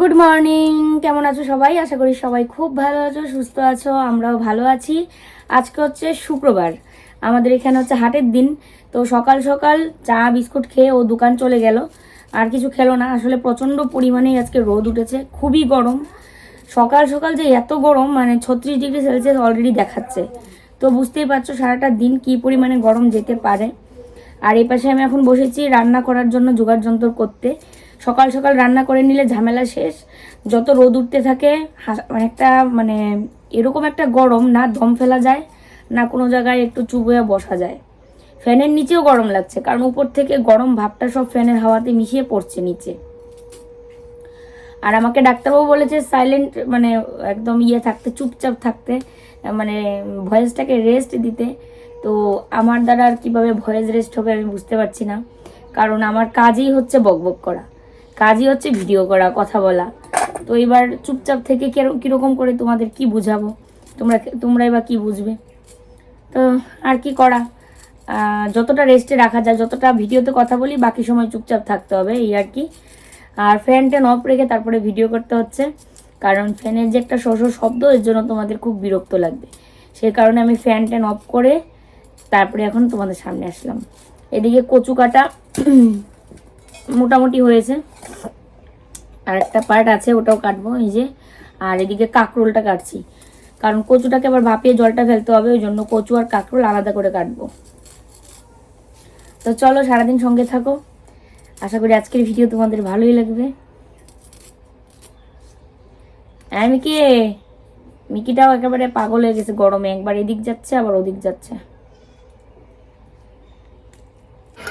Good morning কেমন আছো সবাই? আশা করি সবাই খুব ভালো আছো, সুস্থ আছো, আমরাও ভালো আছি। আজকে হচ্ছে শুক্রবার। আমাদের এখানে হচ্ছে হাটের দিন। তো সকাল সকাল চা, বিস্কুট খেয়ে ও দোকান চলে গেল। আর কিছু খেলো না। আসলে প্রচণ্ড পরিমাণে আজকে রোদ উঠেছে। খুবই গরম। সকাল সকাল যে এত গরম মানে ছত্রিশ ডিগ্রি সেলসিয়াস অলরেডি দেখাচ্ছে। তো বুঝতেই পারছ সারাটা দিন কি পরিমাণে গরম যেতে পারে। আর এই পাশে আমি এখন বসেছি রান্না করার জন্য জোগাড় যন্ত্র করতে। সকাল সকাল রান্না করে নিলে ঝামেলা শেষ। যত রোদ উঠতে থাকে মানে একটা মানে এরকম একটা গরম না দম ফেলা যায়, না কোনো জায়গায় একটু চুপ হয়ে বসা যায়। ফ্যানের নিচেও গরম লাগছে, কারণ উপর থেকে গরম ভাবটা সব ফ্যানের হাওয়াতে মিশিয়ে পড়ছে নিচে। আর আমাকে ডাক্তারবাবু বলেছে, সাইলেন্ট মানে একদম ইয়ে থাকতে, চুপচাপ থাকতে মানে ভয়েসটাকে রেস্ট দিতে। তো আমার দ্বারা আর কীভাবে ভয়েস রেস্ট হবে আমি বুঝতে পারছি না, কারণ আমার কাজই হচ্ছে বকবক করা। কাজই হচ্ছে ভিডিও করা, কথা বলা। তো এবার চুপচাপ থেকে কিরকম- করে তোমাদের কি বুঝাবো? তোমরা তোমরাই বা কি বুঝবে? তো আর কি করা? যতটা রেস্টে রাখা যায়, যতটা ভিডিওতে কথা বলি, বাকি সময় চুপচাপ থাকতে হবে, এই আর কি। আর ফ্যান ট্যান অফ রেখে তারপরে ভিডিও করতে হচ্ছে, কারণ ফ্যানের যে একটা শোষ শব্দ, এর জন্য তোমাদের খুব বিরক্ত লাগবে। সেই কারণে আমি ফ্যান ট্যান অফ করে তারপরে এখন তোমাদের সামনে আসলাম। এদিকে কচু কাটা মোটামুটি হয়েছে। আর একটা পার্ট আছে, ওটাও কাটবো, এই যে। আর এদিকে কাঁকরোলটা কাটছি। কারণ কচুটাকে আবার ভাপিয়ে জলটা ফেলতে হবে, ওই জন্য কচু আর কাঁকরোল আলাদা করে কাটবো। তো চলো, সারাদিন সঙ্গে থাকো। আশা করি আজকের ভিডিও তোমাদের ভালোই লাগবে। হ্যাঁ মিকি। মিকিটাও একেবারে পাগল হয়ে গেছে গরমে। একবার এদিক যাচ্ছে, আবার ওদিক যাচ্ছে।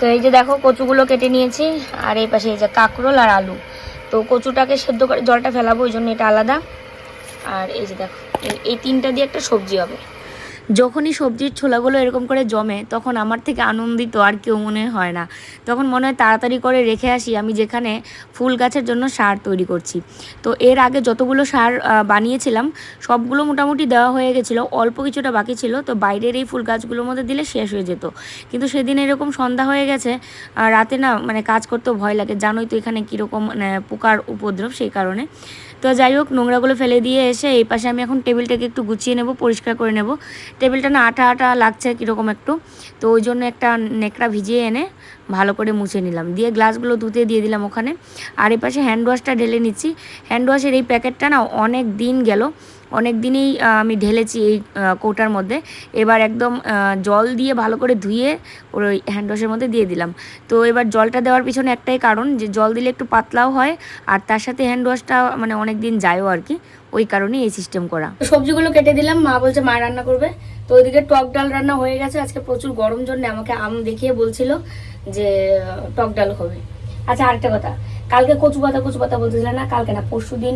তো এই যে দেখো, কচুগুলো কেটে নিয়েছি, আর এই পাশে এই যে কাঁকরোল আর আলু। তো কচুটাকে সেদ্ধ করে, জলটা ফেলাবো, ওই জন্য এটা আলাদা। আর এই যে দেখো, এই- তিনটা দিয়ে একটা সবজি হবে। যখনই সবজির ছোলাগুলো এরকম করে জমে, তখন আমার থেকে আনন্দিত আর কেউ মনে হয় না। তখন মনে হয় তাড়াতাড়ি করে রেখে আসি, আমি যেখানে ফুল গাছের জন্য সার তৈরি করছি। তো এর আগে যতগুলো সার বানিয়েছিলাম, সবগুলো মোটামুটি দেওয়া হয়ে গেছিল, অল্প কিছুটা বাকি ছিল, তো বাইরের এই ফুল গাছগুলোর মধ্যে দিলে শেষ হয়ে যেত। কিন্তু সেদিন এরকম সন্ধ্যা হয়ে গেছে রাতে না মানে কাজ করতেও ভয় লাগে, জানোই তো এখানে কীরকম মানে পোকার উপদ্রব সেই কারণে। তো যাই হোক, নোংরাগুলো ফেলে দিয়ে এসে এই পাশে আমি এখন টেবিলটাকে একটু গুছিয়ে নেব, পরিষ্কার করে নেব। টেবিলটা না আটা আটা লাগছে কীরকম একটু। তো ওই জন্য একটা নেকড়া ভিজিয়ে এনে ভালো করে মুছে নিলাম। দিয়ে গ্লাসগুলো ধুতে দিয়ে দিলাম ওখানে। আর এই পাশে হ্যান্ড ওয়াশটা ঢেলে নিচ্ছি। হ্যান্ড ওয়াশের এই প্যাকেটটা না অনেক দিন গেল। অনেক দিনই আমি ঢেলেছি এই কৌটার মধ্যে। এবার একদম জল দিয়ে ভালো করে ধুয়ে ওই হ্যান্ড ওয়াশের মধ্যে দিয়ে দিলাম। তো এবার জলটা দেওয়ার পিছনে একটাই কারণ যে জল দিলে একটু পাতলাও হয়, আর তার সাথে হ্যান্ড ওয়াশটা মানে অনেক দিন যায়ও আর কি। ওই কারণেই এই সিস্টেম করা। সবজিগুলো কেটে দিলাম, মা বলছে মা রান্না করবে। তো ওইদিকে টক ডাল রান্না হয়ে গেছে, আজকে প্রচুর গরম জন্য আমাকে আম দেখিয়ে বলছিল যে, টক ডাল হবে। আচ্ছা আরেকটা কথা, কালকে কচু পাতা কচু পাতা বলতেছিল না, কালকে না, পরশু দিন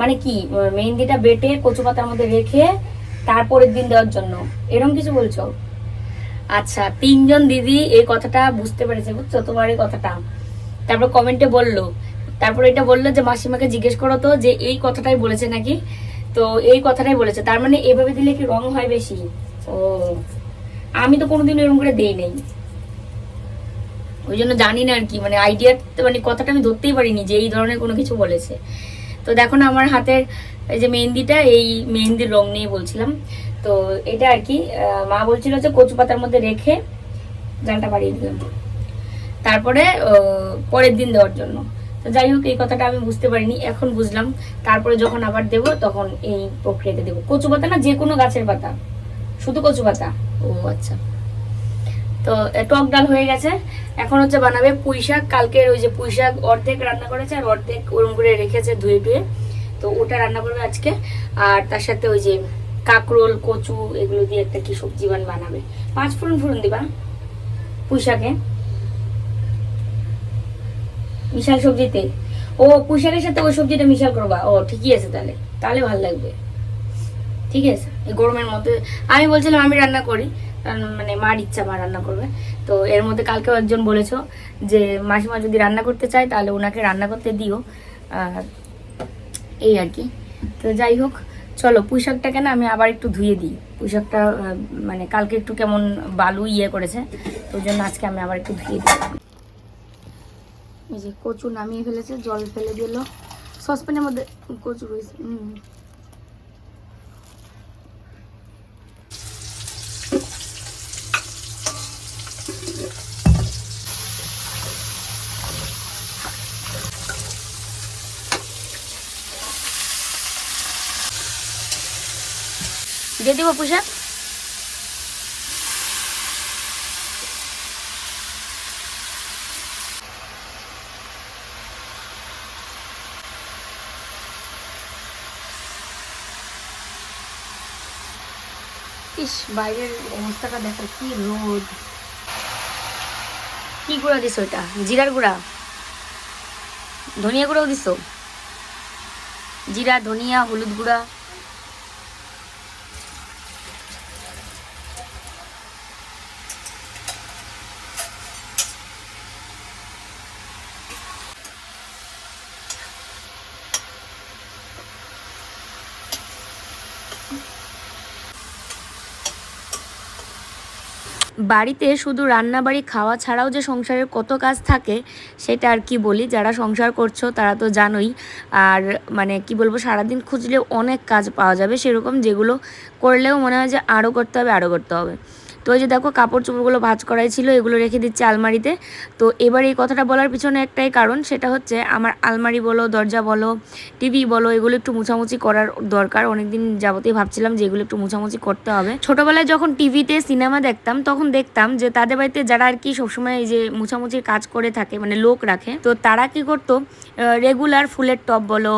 মানে কি মেহেন্দিটা বেটে কচু পাতার মধ্যে রেখে তারপরের দিন দেওয়ার জন্য। এরকম কিছু বলছো? আচ্ছা তিনজন দিদি এই কথাটা বুঝতে পেরেছে, বুঝছ? তোমার এই কথাটা। তারপর কমেন্টে বলল তারপর এটা বলল যে, মাসিমাকে জিজ্ঞেস করো তো যে, এই কথাটাই বলেছে নাকি? তো এই কথাটাই বলেছে। তার মানে এভাবে দিলে কি রং হয় বেশি? ও, আমি তো কোনোদিন এরকম করে দেই নাই। ওই জন্য জানি না আর কি মানে আইডিয়া মানে কথাটা আমি ধরতেই পারিনি যে, এই ধরনের কোনো কিছু বলেছে। তো দেখো না, আমার হাতের এই যে মেহেন্দিটা, এই মেহেন্দির রং নিয়ে বলছিলাম। তো এটা আর কি মা বলছিল যে কচু পাতার মধ্যে রেখে জানটা বাড়িয়ে দিলাম। তারপরে পরের দিন দেওয়ার জন্য। তো যাই হোক, এই কথাটা আমি বুঝতে পারিনি, এখন বুঝলাম। তারপরে যখন আবার দেব, তখন এই প্রক্রিয়াতে দেবো। কচু পাতা না যে কোনো গাছের পাতা। শুধু কচু পাতা। ও আচ্ছা। তো টক ডাল হয়ে গেছে। এখন হচ্ছে বানাবে পুঁই শাক। কালকের ওই যে পুঁই শাক অর্ধেক রান্না করেছে আর অর্ধেক ওরম করে রেখেছে ধুয়ে টুয়ে। তো ওটা রান্না করবে আজকে। আর তার সাথে ওই যে কাকরোল, কচু, এগুলো দিয়ে একটা কি সবজি বান বানাবে। পাঁচ ফোড়ন ফোড়ন দিবা পুঁই শাকে। মিশাল সবজিতে। ও শাকের সাথে ওই সবজিটা মিশাল করবা। ও, ঠিকই আছে তাহলে। তাহলে ভালো লাগবে। ঠিক আছে? এই গরমের মধ্যে আমি বলছিলাম আমি রান্না করি। কারণ মানে মার ইচ্ছা, মা রান্না করবে। তো এর মধ্যে কালকেও একজন বলেছ যে, মাসিমা যদি রান্না করতে চায়, তাহলে ওনাকে রান্না করতে দিও। এই আর কি। তো যাই হোক, চলো পুঁইশাকটাকে না আমি আবার একটু ধুয়ে দিই। পুঁইশাকটা মানে কালকে একটু কেমন বালু ইয়ে করেছে, তো জন্য আজকে আমি আবার একটু ধুয়ে দিই। এই যে কচু নামিয়ে ফেলেছে, জল ফেলে দিল। সসপ্যানের মধ্যে কচু রয়েছে, হুম। দিয়ে দিব পুষা। ইস বাইরের অবস্থাটা দেখো কি রোদ। কি গুঁড়া দিস ওইটা জিরার গুঁড়া? ধনিয়া গুঁড়াও দিস জিরা, ধনিয়া, হলুদ গুঁড়া। বাড়িতে শুধু রান্নাবাড়ি, খাওয়া ছাড়াও যে সংসারের কত কাজ থাকে, সেটা আর কি বলি। যারা সংসার করছ, তারা তো জানোই। আর মানে কি বলব, সারাদিন খুঁজলে অনেক কাজ পাওয়া যাবে। সেরকম যেগুলো করলেও মনে হয় যে আরও করতে হবে আরও করতে হবে। তো ওই যে দেখো, কাপড় চোপড়গুলো ভাজ করাই ছিল, এগুলো রেখে দিচ্ছে আলমারিতে। তো এবার এই কথাটা বলার পিছনে একটাই কারণ, সেটা হচ্ছে আমার আলমারি বলো, দরজা বলো, টিভি বলো, এগুলো একটু মুছামুছি করার দরকার। অনেকদিন যাবতেই ভাবছিলাম যে এগুলো একটু মুছামুছি করতে হবে। ছোটোবেলায় যখন টিভিতে সিনেমা দেখতাম, তখন দেখতাম যে তাদের বাড়িতে যারা আর কি সবসময় এই যে মুছামুছির কাজ করে থাকে মানে লোক রাখে, তো তারা কি করতো রেগুলার ফুলের টব বলো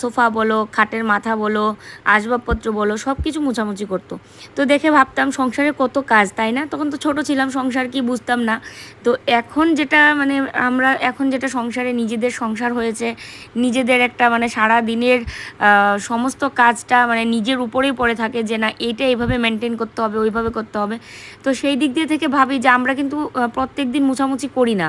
সোফা বলো, খাটের মাথা বলো, আসবাবপত্র বলো সব কিছু মুছামুছি করতো। তো দেখে ভাবতাম সংসারে কত কাজ, তাই না? তখন তো ছোট ছিলাম, সংসার কি বুঝতাম না। তো এখন যেটা মানে আমরা এখন যেটা সংসারে নিজেদের সংসার হয়েছে, নিজেদের একটা মানে সারা দিনের সমস্ত কাজটা মানে নিজের উপরেই পড়ে থাকে যে না, এইটা এইভাবে মেনটেন করতে হবে, ওইভাবে করতে হবে। তো সেই দিক দিয়ে থেকে ভাবি যে আমরা কিন্তু প্রত্যেক দিন মুছামুছি করি না।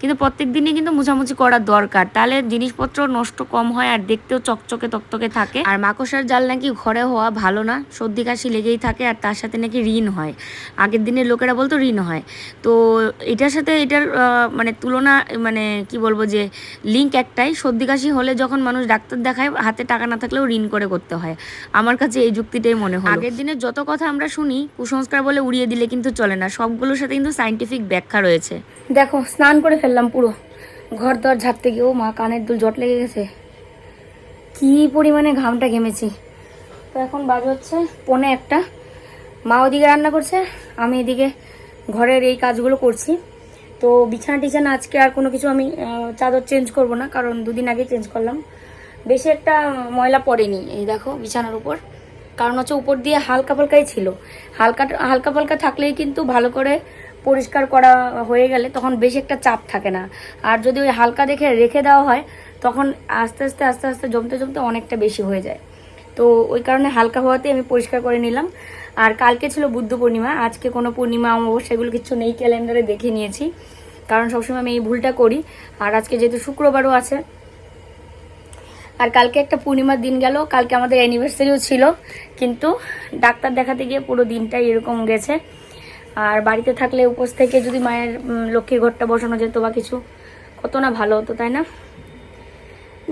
কিন্তু প্রত্যেক দিনই কিন্তু মুছামুছি করার দরকার। তাহলে জিনিসপত্র নষ্ট কম হয় আর দেখতেও চকচকে তকতকে থাকে। আর মাকসার জাল নাকি ঘরে হওয়া ভালো না, সর্দি কাশি লেগেই থাকে আর তার সাথে নাকি ঋণ হয়। আগের দিনের লোকেরা বলতো ঋণ হয়। তো এটার সাথে এটার মানে তুলনা মানে কি বলব যে লিঙ্ক একটাই সর্দি কাশি হলে যখন মানুষ ডাক্তার দেখায় হাতে টাকা না থাকলেও ঋণ করে করতে হয়। আমার কাছে এই যুক্তিটাই মনে হয় আগের দিনের যত কথা আমরা শুনি কুসংস্কার বলে উড়িয়ে দিলে কিন্তু চলে না। সবগুলোর সাথে কিন্তু সাইন্টিফিক ব্যাখ্যা রয়েছে। দেখো স্নান করে ফেললাম পুরো। ঘর দর ঝাড়তে গিয়েও মা কানের দুল জট লেগে গেছে। কি পরিমাণে ঘামটা ঘেমেছি। তো এখন বাজ হচ্ছে পনে একটা। মা ওদিকে রান্না করছে, আমি এদিকে ঘরের এই কাজগুলো করছি। তো বিছানা টিছানা আজকে আর কোনো কিছু আমি চাদর চেঞ্জ করব না, কারণ দুদিন আগে চেঞ্জ করলাম। বেশি একটা ময়লা পড়েনি, এই দেখো বিছানার উপর। কারণ হচ্ছে উপর দিয়ে হালকা ফালকাই ছিল। হালকা হালকা ফালকা থাকলেই কিন্তু ভালো করে পরিষ্কার করা হয়ে গেলে তখন বেশি একটা চাপ থাকে না। আর যদি ওই হালকা দেখে রেখে দেওয়া হয়, তখন আস্তে আস্তে আস্তে আস্তে জমতে জমতে অনেকটা বেশি হয়ে যায়। তো ওই কারণে হালকা হওয়াতে আমি পরিষ্কার করে নিলাম। আর কালকে ছিল বুদ্ধ পূর্ণিমা, আজকে কোনো পূর্ণিমা, অমাবস্যা এগুলো কিছু নেই, ক্যালেন্ডারে দেখে নিয়েছি। কারণ সবসময় আমি এই ভুলটা করি। আর আজকে যেহেতু শুক্রবারও আছে, আর কালকে একটা পূর্ণিমার দিন গেল, কালকে আমাদের অ্যানিভার্সারিও ছিল, কিন্তু ডাক্তার দেখাতে গিয়ে পুরো দিনটাই এরকম গেছে। আর বাড়িতে থাকলে উপোস থেকে যদি মায়ের লক্ষ্মীর ঘরটা বসানো যেত বা কিছু, কত না ভালো হতো, তাই না?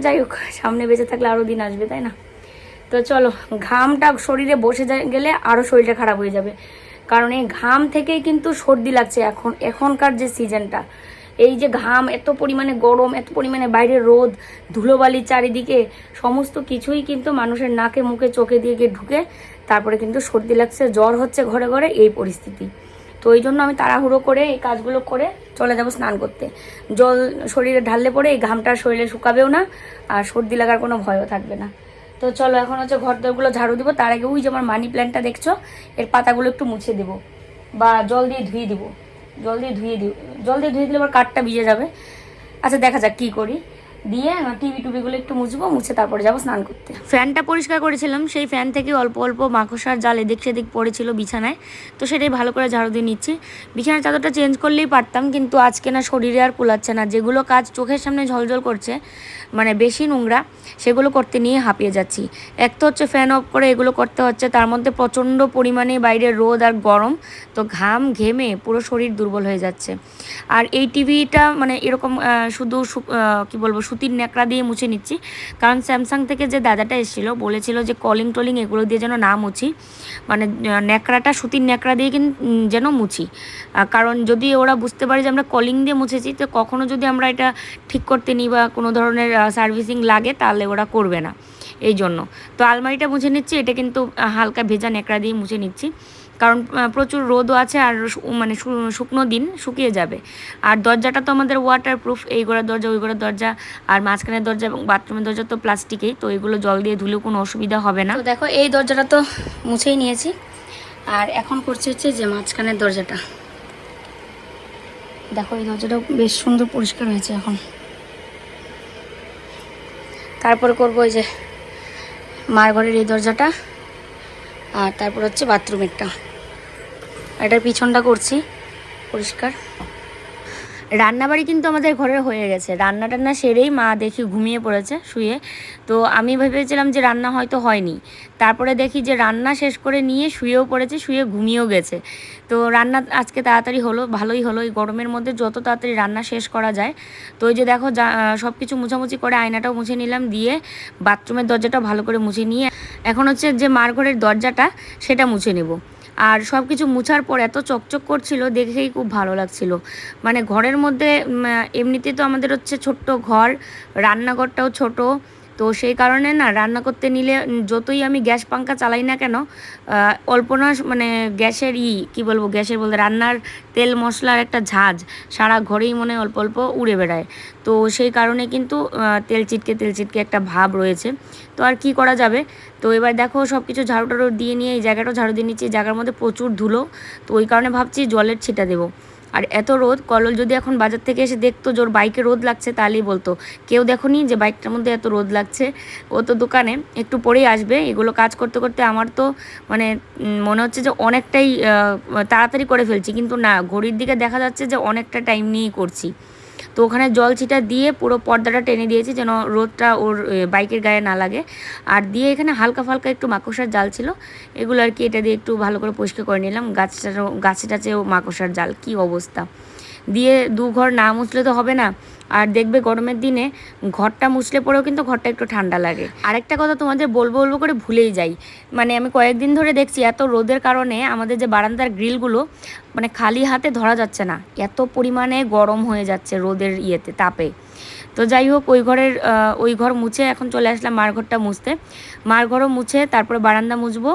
যাই হোক, সামনে বেঁচে থাকলে আরও দিন আসবে, তাই না? তো চলো, ঘামটা শরীরে বসে গেলে আরও শরীরটা খারাপ হয়ে যাবে। কারণ এই ঘাম থেকেই কিন্তু সর্দি লাগছে এখন, এখনকার যে সিজনটা এই যে ঘাম, এত পরিমাণে গরম, এত পরিমাণে বাইরে রোদ, ধুলোবালি চারিদিকে, সমস্ত কিছুই কিন্তু মানুষের নাকে, মুখে, চোখে দিয়ে গিয়ে ঢুকে, তারপরে কিন্তু সর্দি লাগছে, জ্বর হচ্ছে ঘরে ঘরে, এই পরিস্থিতি। তো এই জন্য আমি তাড়াহুড়ো করে এই কাজগুলো করে চলে যাব স্নান করতে। জল শরীরে ঢাললে পরে এই ঘামটা শরীরে শুকাবেও না, আর সর্দি লাগার কোনো ভয়ও থাকবে না। তো চলো এখন হচ্ছে ঘর দরগুলো ঝাড়ু দিব। তার আগে ওই যে আমার মানি প্ল্যান্টটা দেখছ, এর পাতাগুলো একটু মুছে দেবো বা জল দিয়ে ধুয়ে দিব। জল দিয়ে ধুয়ে দিব জল দিয়ে ধুয়ে দিলে আবার কাঠটা ভিজে যাবে। আচ্ছা দেখা যাক কী করি। দিয়ে টিভি টুবিগুলো একটু মুছবো, মুছে তারপরে যাব স্নান করতে। ফ্যানটা পরিষ্কার করেছিলাম, সেই ফ্যান থেকে অল্প অল্প মাকসার জাল এদিক সেদিক পড়েছিল বিছানায়। তো সেটাই ভালো করে ঝাড়ু দিয়ে নিচ্ছি। বিছানার চাদরটা চেঞ্জ করলেই পারতাম, কিন্তু আজকে না শরীরে আর কুলাচ্ছে না। যেগুলো কাজ চোখের সামনে ঝলঝল করছে মানে বেশি নোংরা, সেগুলো করতে নিয়ে হাঁপিয়ে যাচ্ছি। এক তো হচ্ছে ফ্যান অফ করে এগুলো করতে হচ্ছে, তার মধ্যে প্রচণ্ড পরিমাণে বাইরে রোদ আর গরম, তো ঘাম ঘেমে পুরো শরীর দুর্বল হয়ে যাচ্ছে। আর এই টিভিটা মানে এরকম শুধু কি বলব সুতির ন্যাকড়া দিয়ে মুছে নিচ্ছি। কারণ স্যামসাং থেকে যে দাদাটা এসেছিল, বলেছিল যে কলিং টলিং এগুলো দিয়ে যেন না মুছি। মানে ন্যাকড়াটা, সুতির ন্যাকড়া দিয়ে কিন্তু যেন মুছি। কারণ যদি ওরা বুঝতে পারে যে আমরা কলিং দিয়ে মুছেছি, তো কখনো যদি আমরা এটা ঠিক করতে নিই বা কোনো ধরনের সার্ভিসিং লাগে, তাহলে ওরা করবে না। এই জন্য। তো আলমারিটা মুছে নিচ্ছি, এটা কিন্তু হালকা ভেজা ন্যাকড়া দিয়ে মুছে নিচ্ছি। কারণ প্রচুর রোদও আছে আর মানে শুকনো দিন শুকিয়ে যাবে। আর দরজাটা তো আমাদের ওয়াটার প্রুফ এই ঘরের দরজা, ওই ঘরের দরজা, আর মাঝখানের দরজা এবং বাথরুমের দরজা তো প্লাস্টিকেই তো এগুলো জল দিয়ে ধুলেও কোনো অসুবিধা হবে না। দেখো, এই দরজাটা তো মুছেই নিয়েছি। আর এখন করছে হচ্ছে যে মাঝখানের দরজাটা। দেখো, এই দরজাটা বেশ সুন্দর পরিষ্কার হয়েছে এখন। তারপরে করব ওই যে মার ঘরের এই দরজাটা। আর তারপর হচ্ছে বাথরুমেরটা এটার পিছনটা করছি পরিষ্কার। রান্নাবাড়ি কিন্তু আমাদের ঘরে হয়ে গেছে। রান্না টান্না সেরেই মা দেখি ঘুমিয়ে পড়েছে শুয়ে। তো আমি ভেবেছিলাম যে রান্না হয়তো হয়নি। তারপরে দেখি যে রান্না শেষ করে নিয়ে শুয়েও পড়েছে, শুয়ে ঘুমিয়েও গেছে। তো রান্না আজকে তাড়াতাড়ি হলো, ভালোই হলো। এই গরমের মধ্যে যত তাড়াতাড়ি রান্না শেষ করা যায়, তো ওই যে দেখো সব কিছু মুছামুছি করে আয়নাটাও মুছে নিলাম, দিয়ে বাথরুমের দরজাটা ভালো করে মুছে নিয়ে, এখন হচ্ছে যে মার ঘরের দরজাটা, সেটা মুছে নেব। আর সব কিছু মুছার পর এত চকচক করছিল, দেখেই খুব ভালো লাগছিল। মানে ঘরের মধ্যে এমনিতে তো আমাদের হচ্ছে ছোট্ট ঘর, রান্নাঘরটাও ছোট। তো সেই কারণে না, রান্না করতে নিলে যতই আমি গ্যাস পাঙ্খা চালাই না কেন অল্প না মানে গ্যাসের ই, কী বলব, গ্যাসের বলতে রান্নার তেল মশলার একটা ঝাঁজ সারা ঘরেই মনে অল্প অল্প উড়ে বেড়ায়। তো সেই কারণে কিন্তু তেল চিটকে তেল চিটকে একটা ভাব রয়েছে। তো আর কি করা যাবে? তো এবার দেখো সব কিছু ঝাড়ু টাড়ু দিয়ে নিয়ে এই জায়গাটাও ঝাড়ু দিয়ে নিচ্ছি জায়গার মধ্যে প্রচুর ধুলো। তো ওই কারণে ভাবছি জলের ছিটা দেবো। আর এত রোদ, কলল যদি এখন বাজার থেকে এসে দেখতো যে ওর বাইকে রোদ লাগছে, তাহলেই বলতো। কেউ দেখোনি যে বাইকটার মধ্যে এত রোদ লাগছে? ও তো দোকানে, একটু পরেই আসবে। এগুলো কাজ করতে করতে আমার তো মানে মনে হচ্ছে যে অনেকটাই তাড়াতাড়ি করে ফেলছি। কিন্তু না, ঘড়ির দিকে দেখা যাচ্ছে যে অনেকটা টাইম নিয়েই করছি। তো ওখানে জল ছিটা দিয়ে পুরো পর্দাটা টেনে দিয়েছি যেন রোদটা ওর বাইকের গায়ে না লাগে। আর দিয়ে এখানে হালকা ফালকা একটু মাকড়সার জাল ছিল। এগুলো আর কি এটা দিয়ে একটু ভালো করে পরিষ্কার করে নিলাম। গাছটারও, গাছে টাছেও মাকড়সার জাল, কি অবস্থা। দিয়ে দু ঘর না মুছলে তো হবে না। আর দেখবে গরমের দিনে ঘরটা মুছলে পরেও কিন্তু ঘরটা একটু ঠান্ডা লাগে। আরেকটা কথা তোমাদের বলব বলব করে ভুলেই যাই। মানে আমি কয়েকদিন ধরে দেখছি এত রোদের কারণে আমাদের যে বারান্দার গ্রিলগুলো মানে খালি হাতে ধরা যাচ্ছে না। এত পরিমাণে গরম হয়ে যাচ্ছে রোদের ইয়েতে, তাপে। তো যাই হোক, ওই ঘরের ওই ঘর মুছে এখন চলে আসলাম মার ঘরটা মুছতে। মার ঘরও মুছে, তারপরে বারান্দা মুছবো,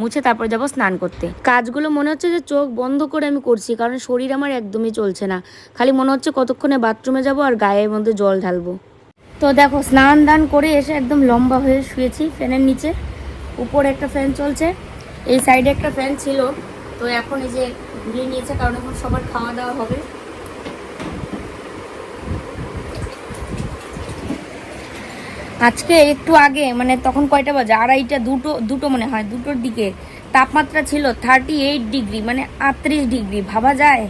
মুছে তারপরে যাব স্নান করতে। কাজগুলো মনে হচ্ছে যে চোখ বন্ধ করে আমি করছি, কারণ শরীর আমার একদমই চলছে না। খালি মনে হচ্ছে কতক্ষণে বাথরুমে যাব আর গায়ের মধ্যে জল ঢালবো। তো দেখো, স্নান দান করে এসে একদম লম্বা হয়ে শুয়েছি ফ্যানের নিচে। উপরে একটা ফ্যান চলছে, এই সাইডে একটা ফ্যান ছিল। তো এখন এই যে ঘুরিয়ে নিয়েছে, কারণ এখন সবার খাওয়া দাওয়া হবে। আজকে একটু আগে মানে তখন কয়টা বাজে? আড়াইটা, দুটো দুটো মনে হয়, দুটোর দিকে। তাপমাত্রা ছিল থার্টি এইট ডিগ্রি মানে আটত্রিশ ডিগ্রি ভাবা যায়?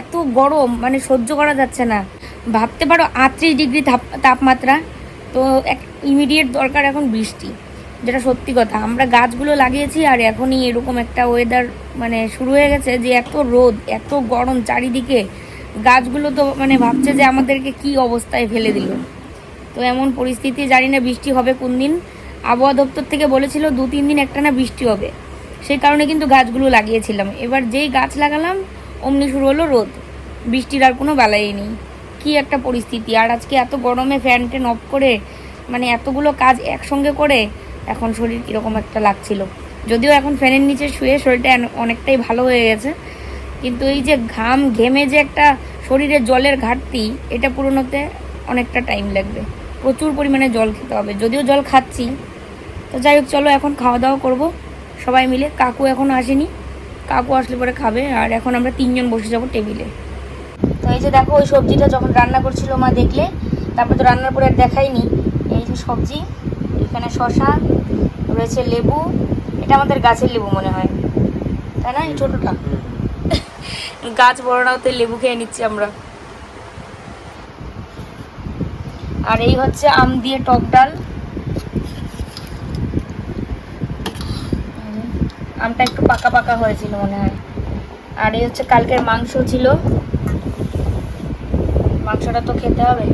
এত গরম মানে সহ্য করা যাচ্ছে না। ভাবতে পারো, আটত্রিশ ডিগ্রি তাপমাত্রা। তো এক ইমিডিয়েট দরকার এখন বৃষ্টি, যেটা সত্যি কথা। আমরা গাছগুলো লাগিয়েছি আর এখনই এরকম একটা ওয়েদার মানে শুরু হয়ে গেছে যে এত রোদ, এত গরম চারিদিকে। গাছগুলো তো মানে ভাবছে যে আমাদেরকে কি অবস্থায় ফেলে দিল। তো এমন পরিস্থিতি, জানি না বৃষ্টি হবে কোন দিন। আবহাওয়া দপ্তর থেকে বলেছিল দু তিন দিন একটা না বৃষ্টি হবে। সেই কারণে কিন্তু গাছগুলো লাগিয়েছিলাম। এবার যেই গাছ লাগালাম, অমনি শুরু হলো রোদ। বৃষ্টির আর কোনো বালাই নেই। কি একটা পরিস্থিতি। আর আজকে এত গরমে ফ্যান ট্যান অফ করে মানে এতগুলো কাজ একসঙ্গে করে, এখন শরীর কীরকম একটা লাগছিল। যদিও এখন ফ্যানের নিচে শুয়ে শরীরটা অনেকটাই ভালো হয়ে গেছে। কিন্তু এই যে ঘাম ঘেমে যে একটা শরীরে জলের ঘাটতি, এটা পূরণতে অনেকটা টাইম লাগবে। প্রচুর পরিমাণে জল খেতে হবে। যদিও জল খাচ্ছি। তো যাই হোক চলো এখন খাওয়া দাওয়া করব। সবাই মিলে। কাকু এখনও আসেনি। কাকু আসলে পরে খাবে। আর এখন আমরা তিনজন বসে যাব টেবিলে। তো এই যে দেখো ওই সবজিটা যখন রান্না করছিল মা দেখলে তারপরে তো রান্নার পরে আর দেখাইনি এই যে সবজি এখানে শশা রয়েছে লেবু। এটা আমাদের গাছের লেবু মনে হয়। তাই না? এই ছোটোটা। গাছ বড় না হতে লেবু খেয়ে নিচ্ছি আমরা। আর এই হচ্ছে আম দিয়ে টক ডাল। আমটা একটু পাকা পাকা হয়েছিল মনে হয়। আর এই হচ্ছে কালকের মাংস ছিল। মাংসটা তো খেতে হবে।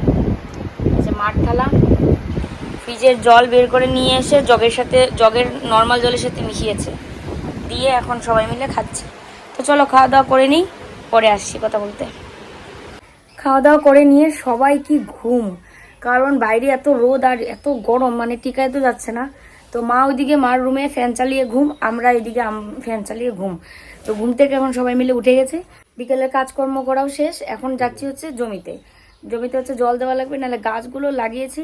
যে আট থালা। ফ্রিজের জল বের করে নিয়ে এসে জগের সাথে, জগের নর্মাল জলের সাথে মিশিয়েছে। দিয়ে এখন সবাই মিলে খাচ্ছে। তো চলো খাওয়া দাওয়া করে নিই, পরে আসছি কথা বলতে। খাওয়া দাওয়া করে নিয়ে সবাই কি ঘুম। কারণ বাইরে এত রোদ আর এত গরম মানে টিকায় তো যাচ্ছে না। তো মা ওইদিকে মার রুমে ফ্যান চালিয়ে ঘুম, আমরা এদিকে ফ্যান চালিয়ে ঘুম। তো ঘুম থেকে এখন সবাই মিলে উঠে গেছে। বিকেলের কাজকর্ম করাও শেষ, এখন যাচ্ছি হচ্ছে জমিতে। জমিতে হচ্ছে জল দেওয়া লাগবে, নাহলে গাছগুলো লাগিয়েছি।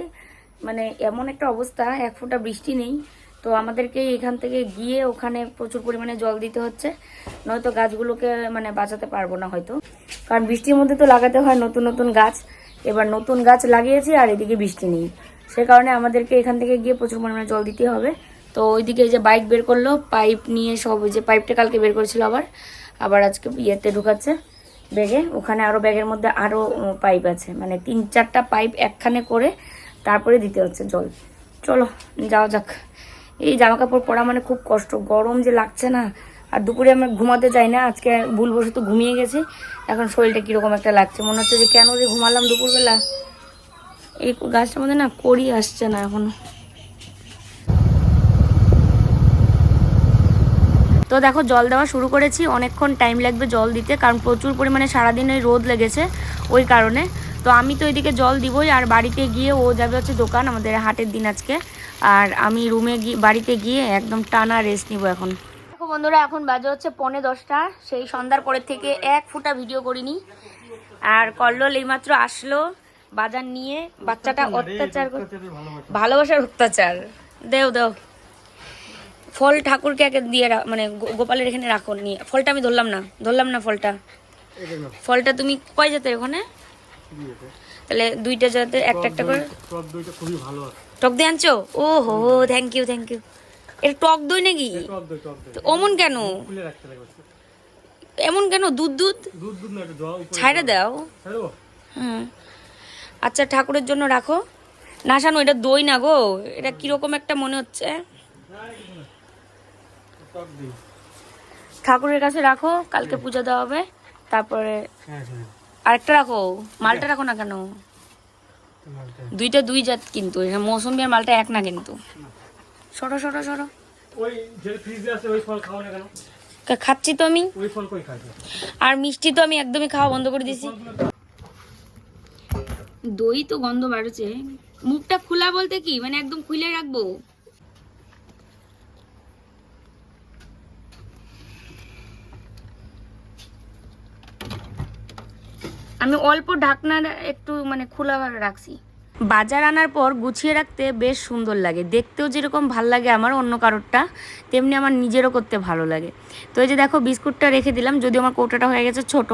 মানে এমন একটা অবস্থা, এক ফোঁটা বৃষ্টি নেই। তো আমাদেরকে এখান থেকে গিয়ে ওখানে প্রচুর পরিমাণে জল দিতে হচ্ছে। নয়তো গাছগুলোকে মানে বাঁচাতে পারব না হয়তো। কারণ বৃষ্টির মধ্যে তো লাগাতে হয় নতুন নতুন গাছ। এবার নতুন গাছ লাগিয়েছি আর এদিকে বৃষ্টি নেই। সে কারণে আমাদেরকে এখান থেকে গিয়ে প্রচুর পরিমাণে জল দিতে হবে। তো ওইদিকে যে বাইক বের করল, পাইপ নিয়ে সব ওই যে পাইপটা কালকে বের করেছিল আবার। আবার আজকে ইয়েতে ঢুকাচ্ছে ব্যাগে। ওখানে আরও ব্যাগের মধ্যে আরও পাইপ আছে। মানে তিন চারটা পাইপ একখানে করে তারপরে দিতে হচ্ছে জল। চলো, যাওয়া যাক। এই জামা কাপড় পরা মানে খুব কষ্ট। গরম যে লাগছে না আর দুপুরে আমরা ঘুমাতে যাই না, আজকে ভুলবশত ঘুমিয়ে গেছি। এখন শরীরটা কীরকম একটা লাগছে, মনে হচ্ছে যে কেন যে ঘুমালাম দুপুরবেলা। এই গাছটার মধ্যে না করি আসছে না এখনও। তো দেখো, জল দেওয়া শুরু করেছি, অনেকক্ষণ টাইম লাগবে জল দিতে, কারণ প্রচুর পরিমাণে সারাদিন ওই রোদ লেগেছে ওই কারণে। তো আমি তো এদিকে জল দিবই, আর বাড়িতে গিয়ে ও যাবে হচ্ছে দোকান, আমাদের হাটের দিন আজকে। আর আমি রুমে গিয়ে, বাড়িতে গিয়ে একদম টানা রেস্ট নিব এখন। দেখো বন্ধুরা এখন বাজে হচ্ছে পনে দশটা। সেই সন্ধ্যার পরের থেকে এক ফুটা ভিডিও করিনি। আর কল্লোল এইমাত্র আসলো বাজার নিয়ে। বাচ্চাটা অত্যাচার ভালোবাসার অত্যাচার। দেও দেও। ফল ঠাকুরকে আগে দিয়ে মানে গোপালের এখানে রাখো নিয়ে। ফলটা আমি ধরলাম না। ধরলাম না ফলটা। ফলটা তুমি কয় জাতের ওখানে? তাহলে দুইটা যাতে একটা একটা করে টক দই আনছো? ও হো থ্যাংক ইউ থ্যাংক ইউ এটা টক দই নাকি? অমন কেন? এমন কেন? দুধ দুধ? ছাইড়ে দাও। হুম। আচ্ছা ঠাকুরের জন্য রাখো। না শানু এটা দই না গো। এটা কীরকম একটা মনে হচ্ছে? ঠাকুরের কাছে রাখো কালকে পূজা দেওয়া হবে। তারপরে হ্যাঁ হ্যাঁ। আরেকটা রাখো। মালটা রাখো না কেন? দুইটা দুই জাত কিন্তু। মৌসুমি আর মালটা এক না কিন্তু। সরো সরো সরো। ওই যে ফ্রিজে আছে ওই ফল খাও না কেন? খাচ্ছি তো আমি? ওই ফল কই খাইছো? আর মিষ্টি তো আমি একদমই খাওয়া বন্ধ করে দিয়েছি। দই তো গন্ধ বাড়ছে। মুখটা খোলা বলতে কি? মানে একদম খুলে রাখব। আমি অল্প ঢাকনা একটু মানে খোলা রাখছি। বাজার আনার পর গুছিয়ে রাখতে বেশ সুন্দর লাগে। দেখতেও যেরকম ভালো লাগে আমার অন্য কারোরটা, তেমনি আমার নিজেরও করতে ভালো লাগে। তো এই যে দেখো বিস্কুটটা রেখে দিলাম যদি আমার কৌটাটা হয়ে গেছে ছোট,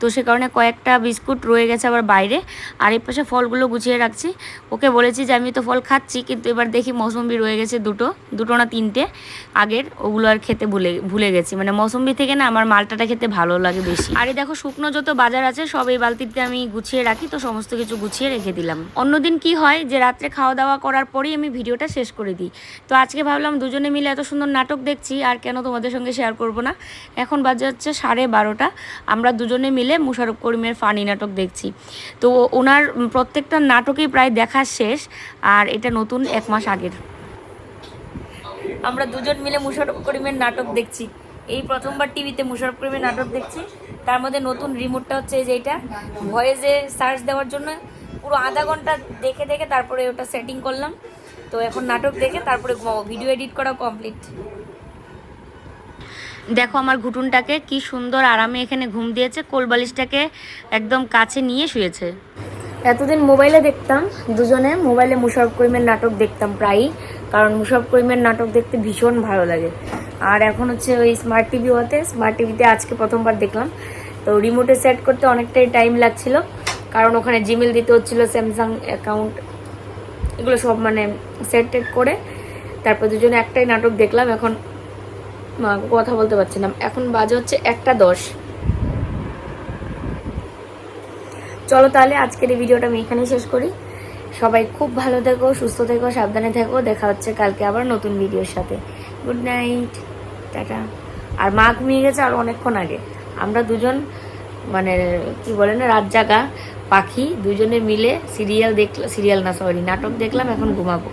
তো সে কারণে কয়েকটা বিস্কুট রয়ে গেছে আবার বাইরে। আর এই পাশে ফলগুলো গুছিয়ে রাখছি। ওকে বলেছি যে আমি তো ফল খাচ্ছি, কিন্তু এবার দেখি মৌসম্বি রয়ে গেছে দুটো দুটো না তিনটে। আগের ওগুলো আর খেতে ভুলে ভুলে গেছি। মানে মৌসম্বি থেকে না আমার মালটাটা খেতে ভালো লাগে বেশি। আর এই দেখো শুকনো যত বাজার আছে, সব এই বালতিতে আমি গুছিয়ে রাখি, তো সমস্ত কিছু গুছিয়ে রেখে দিলাম। অন্যদিন কি হয় যে রাত্রে খাওয়া দাওয়া করার পরেই আমি ভিডিওটা শেষ করে দিই। তো আজকে ভাবলাম দুজনে মিলে এত সুন্দর নাটক দেখছি, আর কেন তোমাদের সঙ্গে শেয়ার করব না? এখন বাজে হচ্ছে সাড়ে বারোটা, আমরা দুজনে মিলে মুশারফ করিমের ফানি নাটক দেখছি। তো ওনার প্রত্যেকটা নাটকই প্রায় দেখা শেষ, আর এটা নতুন এক মাস আগের। আমরা দুজন মিলে মুশারফ করিমের নাটক দেখছি। এই প্রথমবার টিভিতে মুশারফ করিমের নাটক দেখছি। তার মধ্যে নতুন রিমোটটা হচ্ছে যে এটা। ভয়েসে সার্চ দেওয়ার জন্য পুরো আধা ঘণ্টা দেখে দেখে তারপরে ওটা সেটিং করলাম। তো এখন নাটক দেখে তারপরে ঘুমাবো ভিডিও এডিট করা কমপ্লিট দেখো আমার ঘুটুনটাকে কি সুন্দর আরামে এখানে ঘুম দিয়েছে কোলবালিশটাকে একদম কাছে নিয়ে শুয়েছে। এতদিন মোবাইলে দেখতাম দুজনে মোবাইলে মুশারফ করিমের নাটক দেখতাম প্রায়ই কারণ মুশারফ করিমের নাটক দেখতে ভীষণ ভালো লাগে। আর এখন হচ্ছে ওই স্মার্ট টিভি হতে স্মার্ট টিভিতে আজকে প্রথমবার দেখলাম। তো রিমোটে সেট করতে অনেকটাই টাইম লাগছিল। কারণ ওখানে জিমেল দিতে হচ্ছিল স্যামসাং অ্যাকাউন্ট। এগুলো সব মানে সেট টেট করে। তারপর দুজনে একটাই নাটক দেখলাম, এখন কথা বলতে পারছি না। এখন বাজে হচ্ছে একটা দশ। চলো তাহলে আজকের এই ভিডিওটা আমি এখানেই শেষ করি। সবাই খুব ভালো থেকো, সুস্থ থেকো, সাবধানে থেকো। দেখা হচ্ছে কালকে আবার নতুন ভিডিওর সাথে। Good night tata. আর মা ঘুমিয়ে গেছে আর অনেকক্ষণ আগে। আমরা দুজন মানে কি বলে না, রাত জাগা। পাখি দুজনে মিলে সিরিয়াল দেখলাম সিরিয়াল না সরি নাটক দেখলাম এখন ঘুমাবো।